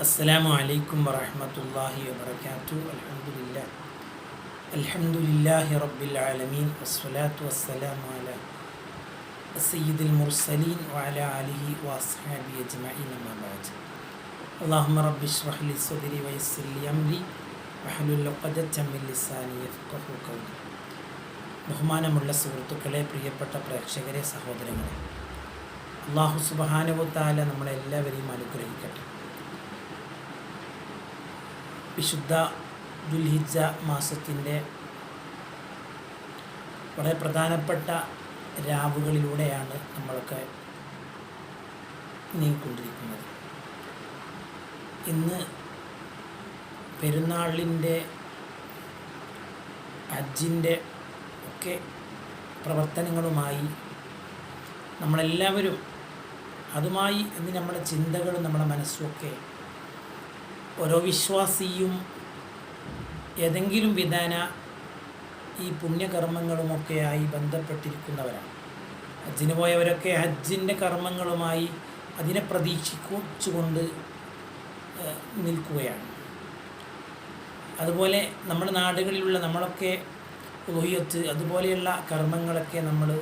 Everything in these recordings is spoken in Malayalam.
السلام عليكم ورحمة الله وبركاته الحمد لله الحمد لله رب العالمين والصلاة والسلام على سيد المرسلين وعلى آله وأصحابه أجمعين أما بعد اللهم رب اشرح لي صدري ويسر لي أمري واحلل عقدة من لساني يفقهوا قولي ബഹുമാനമുള്ള സുഹൃത്തുക്കളെ പ്രിയപ്പെട്ട പ്രേക്ഷകരെ സഹോദരങ്ങളെ അള്ളാഹു സുബാനുവത്താല നമ്മളെല്ലാവരെയും അനുഗ്രഹിക്കട്ടെ വിശുദ്ധ ദുൽഹിജ മാസത്തിന്റെ വളരെ പ്രധാനപ്പെട്ട രാവുകളിലൂടെയാണ് നമ്മളൊക്കെ നീങ്ങിക്കൊണ്ടിരിക്കുന്നത്. ഇന്ന് പെരുന്നാളിന്റെ ഹജ്ജിന്റെ ഒക്കെ പ്രവർത്തനങ്ങളുമായി നമ്മളെല്ലാവരും അതുമായി എന്ന് നമ്മുടെ ചിന്തകളും നമ്മുടെ മനസ്സുമൊക്കെ ഓരോ വിശ്വാസിയും ഏതെങ്കിലും വിധാന ഈ പുണ്യകർമ്മങ്ങളുമൊക്കെയായി ബന്ധപ്പെട്ടിരിക്കുന്നവരാണ്. ഹജ്ജിന് പോയവരൊക്കെ ഹജ്ജിന്റെ കർമ്മങ്ങളുമായി അതിനെ പ്രതീക്ഷിച്ചുകൊണ്ട് നിൽക്കുകയാണ്. അതുപോലെ നമ്മുടെ നാടുകളിലുള്ള നമ്മളൊക്കെ ഉഹിയത്ത് അതുപോലെയുള്ള കർമ്മങ്ങളൊക്കെ നമ്മൾ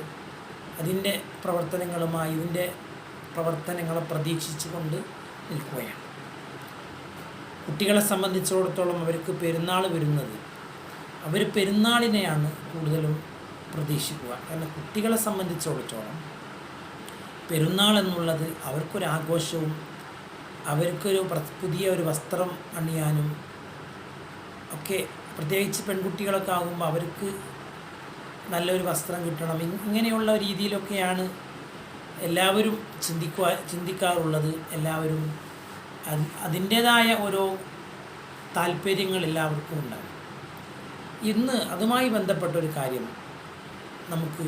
അതിന്റെ പ്രവർത്തനങ്ങളുമായി ഇതിന്റെ പ്രവർത്തനങ്ങളെ പ്രതീക്ഷിച്ചുകൊണ്ട് നിൽക്കുകയാണ്. കുട്ടികളെ സംബന്ധിച്ചിടത്തോളം അവർക്ക് പെരുന്നാൾ വരുന്നത്. അവർ പെരുന്നാളിനെയാണ് കൂടുതലും പ്രതീക്ഷിക്കുക. കാരണം കുട്ടികളെ സംബന്ധിച്ചിടത്തോളം പെരുന്നാൾ എന്നുള്ളത് അവർക്കൊരു ആഘോഷവും അവർക്കൊരു പുതിയ ഒരു വസ്ത്രം അണിയാനും ഒക്കെ പ്രത്യേകിച്ച് പെൺകുട്ടികളൊക്കെ ആകുമ്പോൾ അവർക്ക് നല്ലൊരു വസ്ത്രം കിട്ടണം. ഇങ്ങനെയുള്ള രീതിയിലൊക്കെയാണ് എല്ലാവരും ചിന്തിക്കുക ചിന്തിക്കാറുള്ളത്. എല്ലാവരും അതിന്റേതായ ഓരോ താല്പര്യങ്ങൾ എല്ലാവർക്കും ഉണ്ടാകും. ഇന്ന് അതുമായി ബന്ധപ്പെട്ട ഒരു കാര്യം നമുക്ക്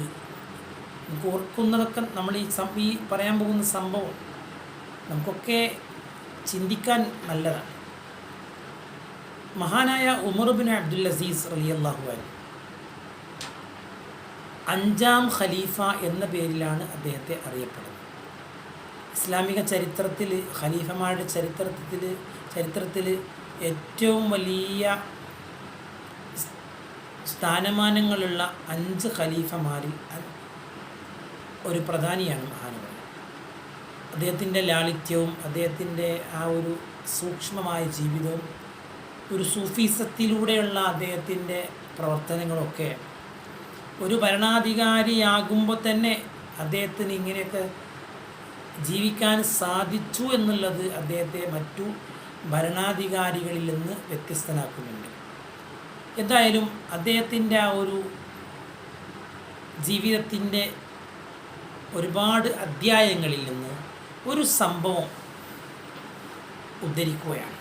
നമുക്ക് ഓർക്കുന്നതൊക്കെ നമ്മൾ ഈ ഈ പറയാൻ പോകുന്ന സംഭവം നമുക്കൊക്കെ ചിന്തിക്കാൻ നല്ലതാണ്. മഹാനായ ഉമർബിൻ അബ്ദുൽ അസീസ് അലി അള്ളാഹു അഞ്ചാം ഖലീഫ എന്ന പേരിലാണ് അദ്ദേഹത്തെ അറിയപ്പെടുന്നത്. ഇസ്ലാമിക ചരിത്രത്തിൽ ഖലീഫമാരുടെ ചരിത്രത്തിൽ ചരിത്രത്തിൽ ഏറ്റവും വലിയ സ്ഥാനമാനങ്ങളുള്ള അഞ്ച് ഖലീഫമാരിൽ ഒരു പ്രധാനിയാണ് മഹാനവർ അദ്ദേഹത്തിന്റെ ലാളിത്യവും അദ്ദേഹത്തിന്റെ ആ ഒരു സൂക്ഷ്മമായ ജീവിതവും ഒരു സൂഫീസത്തിലൂടെയുള്ള അദ്ദേഹത്തിന്റെ പ്രവർത്തനങ്ങളൊക്കെ ഒരു ഭരണാധികാരിയാകുമ്പോൾ തന്നെ അദ്ദേഹത്തിന് ഇങ്ങനെയൊക്കെ ജീവിക്കാൻ സാധിച്ചു എന്നുള്ളത് അദ്ദേഹത്തെ മറ്റു ഭരണാധികാരികളിൽ നിന്ന് വ്യത്യസ്തനാക്കുന്നുണ്ട്. എന്തായാലും അദ്ദേഹത്തിന്റെ ആ ഒരു ജീവിതത്തിന്റെ ഒരുപാട് അധ്യായങ്ങളിൽ നിന്ന് ഒരു സംഭവം ഉദ്ധരിക്കുകയാണ്.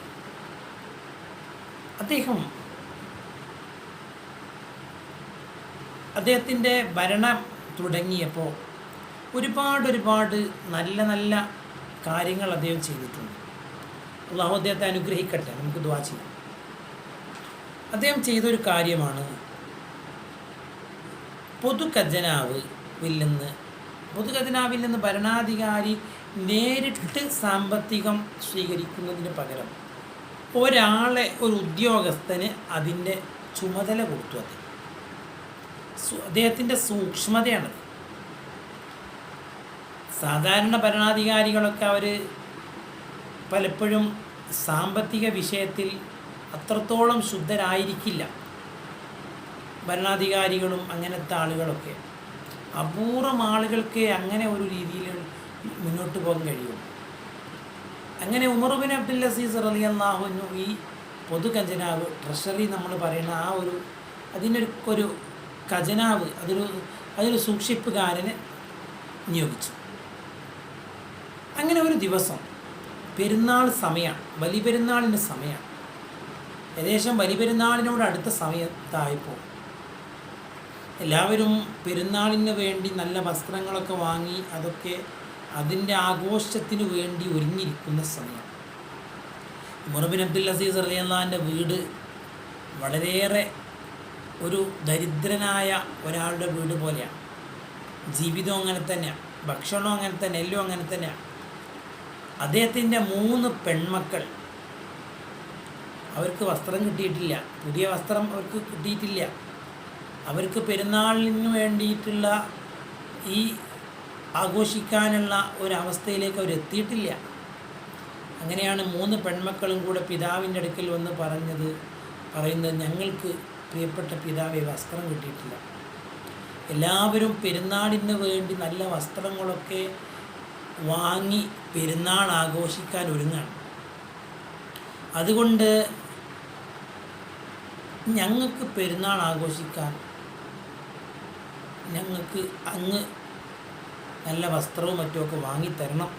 അദ്ദേഹം അദ്ദേഹത്തിന്റെ ഭരണം തുടങ്ങിയപ്പോൾ ഒരുപാട് ഒരുപാട് നല്ല നല്ല കാര്യങ്ങൾ അദ്ദേഹം ചെയ്തിട്ടുണ്ട്. അള്ളാഹു അദ്ദേഹത്തെ അനുഗ്രഹിക്കട്ടെ. നമുക്ക് ദ്വാ ചെയ്യാം. അദ്ദേഹം ചെയ്തൊരു കാര്യമാണ് പൊതു ഖജനാവിൽ നിന്ന് പൊതു ഖജനാവിൽ നിന്ന് ഭരണാധികാരി നേരിട്ട് സാമ്പത്തികം സ്വീകരിക്കുന്നതിന് പകരം ഒരാളെ ഒരു ഉദ്യോഗസ്ഥന് അതിന്റെ ചുമതല കൊടുത്തു അദ്ദേഹം. അദ്ദേഹത്തിന്റെ സൂക്ഷ്മതയാണത്. സാധാരണ ഭരണാധികാരികളൊക്കെ അവർ പലപ്പോഴും സാമ്പത്തിക വിഷയത്തിൽ അത്രത്തോളം ശുദ്ധരായിരിക്കില്ല. ഭരണാധികാരികളും അങ്ങനത്തെ ആളുകളൊക്കെ. അപൂർവം ആളുകൾക്ക് അങ്ങനെ ഒരു രീതിയിൽ മുന്നോട്ട് പോകാൻ കഴിയും. അങ്ങനെ ഉമർബിൻ അബ്ദുൽ അസീസ് റലി അള്ളാഹുനു ഈ പൊതു ഖജനാവ് ട്രഷറി നമ്മൾ പറയുന്ന ആ ഒരു അതിനൊരു ഒരു ഖജനാവ് അതൊരു അതൊരു സൂക്ഷിപ്പുകാരനെ നിയോഗിച്ചു. അങ്ങനെ ഒരു ദിവസം പെരുന്നാൾ സമയമാണ് ബലിപെരുന്നാളിന്റെ സമയമാണ് ഏകദേശം ബലിപെരുന്നാളിനോട് അടുത്ത സമയത്തായപ്പോൾ എല്ലാവരും പെരുന്നാളിന് വേണ്ടി നല്ല വസ്ത്രങ്ങളൊക്കെ വാങ്ങി അതൊക്കെ അതിന്റെ ആഘോഷത്തിന് വേണ്ടി ഒരുങ്ങിയിരിക്കുന്ന സമയം. മുറബിൻ അബ്ദുൽ അസീസ് അറിയാന്റെ വീട് വളരെയേറെ ഒരു ദരിദ്രനായ ഒരാളുടെ വീട് പോലെയാണ്. ജീവിതം അങ്ങനെ തന്നെയാണ്. ഭക്ഷണം അങ്ങനെ തന്നെ എല്ലാം അങ്ങനെ തന്നെയാണ്. അദ്ദേഹത്തിന്റെ മൂന്ന് പെൺമക്കൾ. അവർക്ക് വസ്ത്രം കിട്ടിയിട്ടില്ല. പുതിയ വസ്ത്രം അവർക്ക് കിട്ടിയിട്ടില്ല. അവർക്ക് പെരുന്നാളിന് വേണ്ടിയിട്ടുള്ള ഈ ആഘോഷിക്കാനുള്ള ഒരവസ്ഥയിലേക്ക് അവർ എത്തിയിട്ടില്ല. അങ്ങനെയാണ് മൂന്ന് പെൺമക്കളും കൂടെ പിതാവിന്റെ അടുക്കൽ വന്ന് പറഞ്ഞത് പറയുന്നത് ഞങ്ങൾക്ക് പ്രിയപ്പെട്ട പിതാവെ വസ്ത്രം കിട്ടിയിട്ടില്ല. എല്ലാവരും പെരുന്നാളിന് വേണ്ടി നല്ല വസ്ത്രങ്ങളൊക്കെ വാങ്ങി പെരുന്നാൾ ആഘോഷിക്കാൻ ഒരുങ്ങാണ്. അതുകൊണ്ട് ഞങ്ങൾക്ക് പെരുന്നാൾ ആഘോഷിക്കാൻ ഞങ്ങൾക്ക് അങ്ങ് നല്ല വസ്ത്രവും മറ്റുമൊക്കെ വാങ്ങിത്തരണം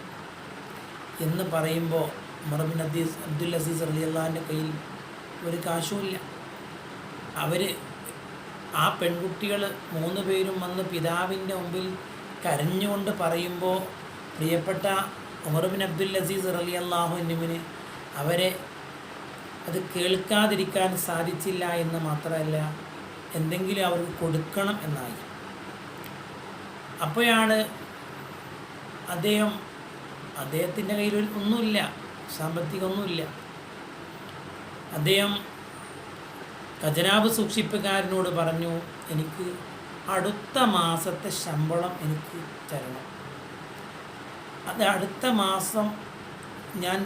എന്ന് പറയുമ്പോൾ മറബിൻ അദീസ് അബ്ദുൽ അസീസ് അലി അള്ളാഹിന്റെ കയ്യിൽ ഒരു കാശുമില്ല. അവർ ആ പെൺകുട്ടികൾ മൂന്ന് പേരും വന്ന് പിതാവിന്റെ മുമ്പിൽ കരഞ്ഞുകൊണ്ട് പറയുമ്പോൾ പ്രിയപ്പെട്ട ഉമർബിൻ അബ്ദുൽ അസീസ് റലി അള്ളാഹു എന്നിവന് അവരെ അത് കേൾക്കാതിരിക്കാൻ സാധിച്ചില്ല എന്ന് മാത്രമല്ല എന്തെങ്കിലും അവർക്ക് കൊടുക്കണം എന്നായി. അപ്പോഴാണ് അദ്ദേഹം അദ്ദേഹത്തിന്റെ കയ്യിൽ ഒന്നുമില്ല സാമ്പത്തികമൊന്നുമില്ല. അദ്ദേഹം ഖജനാവ് സൂക്ഷിപ്പുകാരനോട് പറഞ്ഞു എനിക്ക് അടുത്ത മാസത്തെ ശമ്പളം എനിക്ക് തരണം. അത് അടുത്ത മാസം ഞാൻ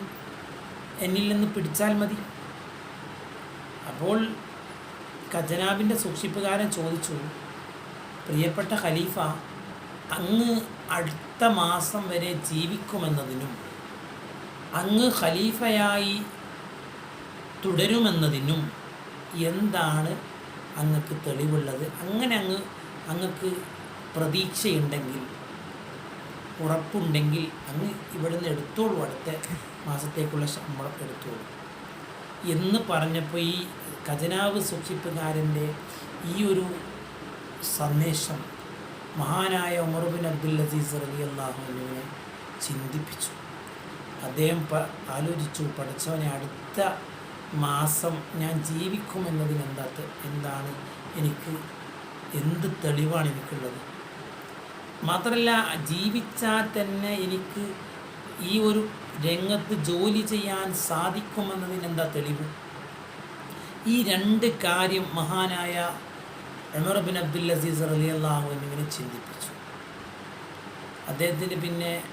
എന്നിൽ നിന്ന് പിടിച്ചാൽ മതി. അപ്പോൾ ഖജനാബിന്റെ സൂക്ഷിപ്പുകാരൻ ചോദിച്ചു പ്രിയപ്പെട്ട ഖലീഫ അങ്ങ് അടുത്ത മാസം വരെ ജീവിക്കുമെന്നതിനും അങ്ങ് ഖലീഫയായി തുടരുമെന്നതിനും എന്താണ് അങ്ങക്ക് തെളിവുള്ളത്? അങ്ങനെ അങ്ങ് അങ്ങക്ക് പ്രതീക്ഷയുണ്ടെങ്കിൽ ഉറപ്പുണ്ടെങ്കിൽ അങ്ങ് ഇവിടുന്ന് എടുത്തോളൂ അടുത്ത മാസത്തേക്കുള്ള ശമ്പളം എടുത്തോളൂ. എന്ന് പറഞ്ഞപ്പോൾ ഈ ഖജനാവ് സൂക്ഷിപ്പുകാരന്റെ ഈ ഒരു സന്ദേശം മഹാനായ ഉമർബിൻ അബ്ദുൽ അസീസ് അലി അള്ളാഹുവിനെ ചിന്തിപ്പിച്ചു. അദ്ദേഹം പ ആലോചിച്ചു പഠിച്ചവനെ അടുത്ത മാസം ഞാൻ ജീവിക്കുമെന്നതിന് എന്താ എന്താണ് എനിക്ക് എന്ത് തെളിവാണ് എനിക്കുള്ളത്? മാത്രമല്ല ജീവിച്ചാൽ തന്നെ എനിക്ക് ഈ ഒരു രംഗത്ത് ജോലി ചെയ്യാൻ സാധിക്കുമെന്നതിന് എന്താ തെളിവ്? ഈ രണ്ട് കാര്യം മഹാനായ ഉമർ അബ്ദുൽ അസീസ് അലി അള്ളാഹു എന്നിങ്ങനെ ചിന്തിപ്പിച്ചു. അദ്ദേഹത്തിന് പിന്നെ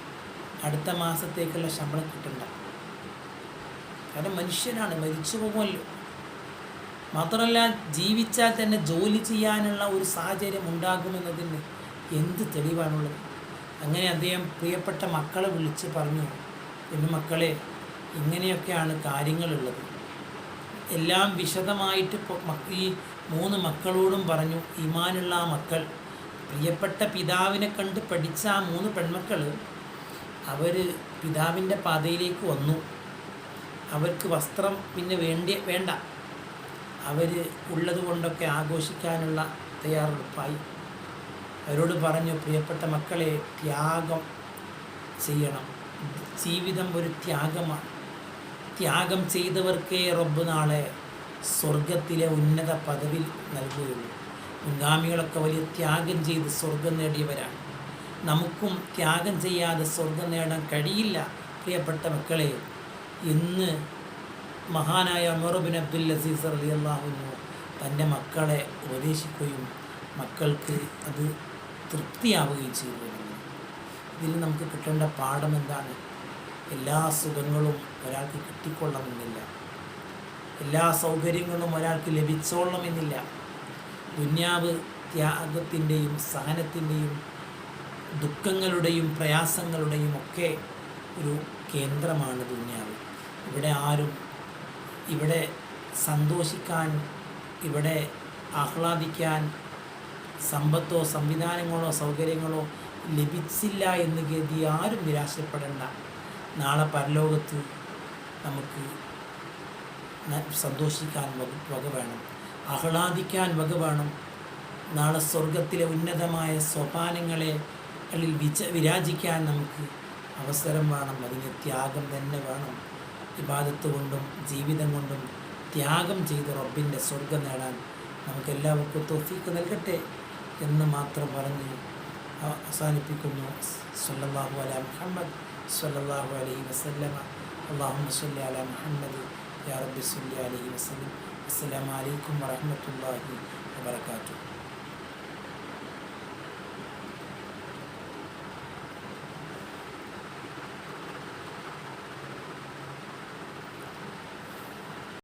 അടുത്ത മാസത്തേക്കുള്ള ശമ്പളം കിട്ടണ്ട. കാരണം മനുഷ്യനാണ് മരിച്ചു പോകുമല്ലോ. മാത്രമല്ല ജീവിച്ചാൽ തന്നെ ജോലി ചെയ്യാനുള്ള ഒരു സാഹചര്യം ഉണ്ടാകുമെന്നതിന് എന്ത് തെളിവാണുള്ളത്? അങ്ങനെ അദ്ദേഹം പ്രിയപ്പെട്ട മക്കളെ വിളിച്ച് പറഞ്ഞു എന്റെ മക്കളെ ഇങ്ങനെയൊക്കെയാണ് കാര്യങ്ങളുള്ളത്. എല്ലാം വിശദമായിട്ട് ഈ മൂന്ന് മക്കളോടും പറഞ്ഞു ഇമാനുള്ള ആ മക്കൾ. പ്രിയപ്പെട്ട പിതാവിനെ കണ്ട് പഠിച്ച ആ മൂന്ന് പെൺമക്കൾ അവർ പിതാവിന്റെ പാതയിലേക്ക് വന്നു. അവർക്ക് വസ്ത്രം പിന്നെ വേണ്ടി വേണ്ട. അവർ ഉള്ളത് കൊണ്ടൊക്കെ ആഘോഷിക്കാനുള്ള തയ്യാറെടുപ്പായി. അവരോട് പറഞ്ഞു പ്രിയപ്പെട്ട മക്കളെ ത്യാഗം ചെയ്യണം. ജീവിതം ഒരു ത്യാഗമാണ്. ത്യാഗം ചെയ്തവർക്കേ റബ്ബ് നാളെ സ്വർഗത്തിലെ ഉന്നത പദവി നൽകുകയുള്ളൂ. മുൻഗാമികളൊക്കെ വലിയ ത്യാഗം ചെയ്ത് സ്വർഗം നേടിയവരാണ്. നമുക്കും ത്യാഗം ചെയ്യാതെ സ്വർഗം നേടാൻ കഴിയില്ല പ്രിയപ്പെട്ട മക്കളെ. ഇന്ന് മഹാനായ അമറുബിൻ അബ്ദുൽ അസീസ് അലി അള്ളാഹുനു തന്റെ മക്കളെ ഉപദേശിക്കുകയും മക്കൾക്ക് അത് തൃപ്തിയാവുകയും ചെയ്തു ഇതിൽ നമുക്ക് കിട്ടേണ്ട പാഠം എന്താണ്? എല്ലാ സുഖങ്ങളും ഒരാൾക്ക് കിട്ടിക്കൊള്ളണമെന്നില്ല. എല്ലാ സൗകര്യങ്ങളും ഒരാൾക്ക് ലഭിച്ചോളണമെന്നില്ല. ദുന്യാവ് ത്യാഗത്തിന്റെയും സഹനത്തിന്റെയും ദുഃഖങ്ങളുടെയും പ്രയാസങ്ങളുടെയും ഒക്കെ ഒരു കേന്ദ്രമാണ് ദുന്യാവ്. ഇവിടെ ആരും ഇവിടെ സന്തോഷിക്കാൻ ഇവിടെ ആഹ്ലാദിക്കാൻ സമ്പത്തോ സംവിധാനങ്ങളോ സൗകര്യങ്ങളോ ലഭിച്ചില്ല എന്ന് കരുതി ആരും നിരാശപ്പെടേണ്ട. നാളെ പരലോകത്ത് നമുക്ക് സന്തോഷിക്കാൻ വക വേണം. ആഹ്ലാദിക്കാൻ വക വേണം. നാളെ സ്വർഗത്തിലെ ഉന്നതമായ സോപാനങ്ങളെ അല്ലിൽ വിച വിരാജിക്കാൻ നമുക്ക് അവസരം വേണം. അതിന് ത്യാഗം തന്നെ വേണം. വിവാദത്ത് കൊണ്ടും ജീവിതം കൊണ്ടും ത്യാഗം ചെയ്ത് റബ്ബിന്റെ സ്വർഗം നേടാൻ നമുക്കെല്ലാവർക്കും തൊഫീക്ക് നൽകട്ടെ. എന്ന് മാത്രം പറഞ്ഞ് അവസാനിപ്പിക്കുന്നു. സല്ലല്ലാഹു അല മുഹമ്മദ് സല്ലല്ലാഹു അലൈഹി വസല്ലമ. അള്ളാഹു സല്ലി അല മുഹമ്മദ്. യാ റബ്ബി സല്ലി അലൈഹി വസല്ലം. അസ്സലാമു അലൈക്കും വറഹ്മത്തുള്ളാഹി വബറകാതുഹു.